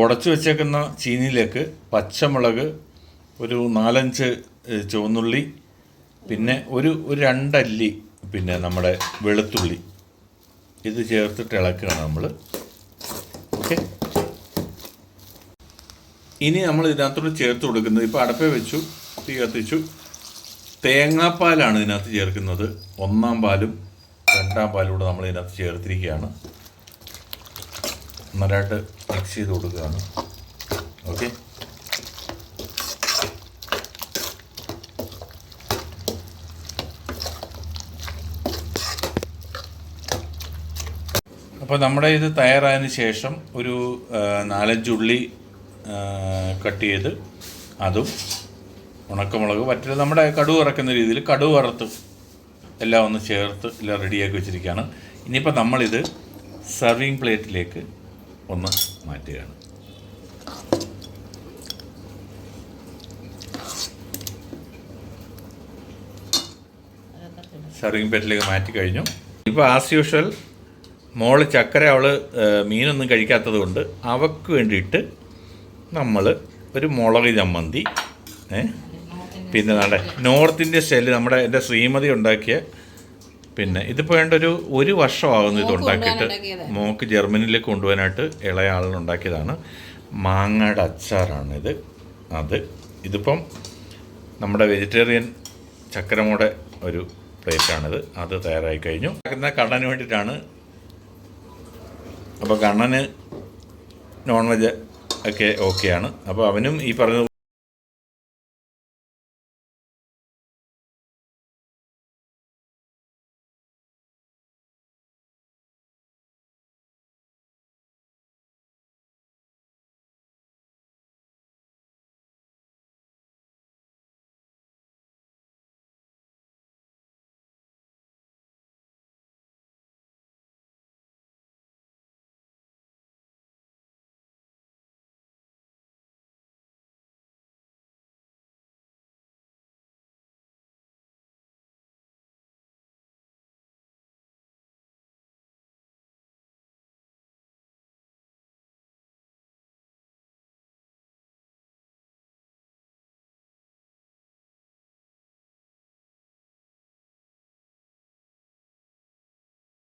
ഉടച്ചു വെച്ചേക്കുന്ന ചീനിയിലേക്ക് പച്ചമുളക് ഒരു നാലഞ്ച് ചുവന്നുള്ളി പിന്നെ ഒരു ഒരു രണ്ടല്ലി പിന്നെ നമ്മുടെ വെളുത്തുള്ളി. ഇത് ചേർത്തിട്ട് ഇളക്കുകയാണ് നമ്മൾ ഓക്കെ. ഇനി നമ്മൾ ഇതിനകത്തോട് ചേർത്ത് കൊടുക്കുന്നത് ഇപ്പോൾ അടപ്പേ വെച്ചു തീ കത്തിച്ചു. തേങ്ങാപ്പാലാണ് ഇതിനകത്ത് ചേർക്കുന്നത്. ഒന്നാം പാലും രണ്ടാം പാലും കൂടെ നമ്മൾ ഇതിനകത്ത് ചേർത്തിരിക്കുകയാണ്. നല്ലതായിട്ട് മിക്സ് ചെയ്ത് കൊടുക്കുകയാണ്. ഓക്കെ അപ്പോൾ നമ്മുടെ ഇത് തയ്യാറായതിന് ശേഷം ഒരു നാലഞ്ച് ഉള്ളി കട്ട് ചെയ്ത് അതും ഉണക്കമുളക് മറ്റേ നമ്മുടെ കടുവ് ഇറക്കുന്ന രീതിയിൽ കടുവ് വറുത്ത് എല്ലാം ഒന്ന് ചേർത്ത് എല്ലാം റെഡിയാക്കി വെച്ചിരിക്കുകയാണ്. ഇനിയിപ്പോൾ നമ്മളിത് സർവിങ് പ്ലേറ്റിലേക്ക് ഒന്ന് മാറ്റുകയാണ്. സർവിങ് പ്ലേറ്റിലേക്ക് മാറ്റി കഴിഞ്ഞു. ഇപ്പോൾ ആസ് യൂഷ്വൽ മോൾ ചക്കര അവൾ മീനൊന്നും കഴിക്കാത്തത് കൊണ്ട് അവക്ക് വേണ്ടിയിട്ട് നമ്മൾ ഒരു മുളക് ചമ്മന്തി ഏ? പിന്നെ നമ്മുടെ നോർത്ത് ഇന്ത്യൻ സ്റ്റൈലിൽ നമ്മുടെ എന്റെ ശ്രീമതി ഉണ്ടാക്കിയ പിന്നെ ഇതിപ്പോൾ വേണ്ട ഒരു ഒരു വർഷമാകുന്നു ഇത് മോക്ക് ഉണ്ടാക്കിയിട്ട് മോക്ക് ജർമ്മനിയിലേക്ക് കൊണ്ടുപോകാനായിട്ട് ഇളയ ആളിനുണ്ടാക്കിയതാണ് മാങ്ങയുടെ ഇത് അത് ഇതിപ്പം നമ്മുടെ വെജിറ്റേറിയൻ ചക്രമോടെ ഒരു പ്ലേറ്റാണിത്. അത് തയ്യാറായി കഴിഞ്ഞു. ഉണ്ടാക്കുന്ന കണ്ണന് വേണ്ടിയിട്ടാണ്. അപ്പോൾ കണ്ണന് നോൺ വെജ് ഒക്കെ ഓക്കെയാണ്. അപ്പോൾ അവനും ഈ പറഞ്ഞ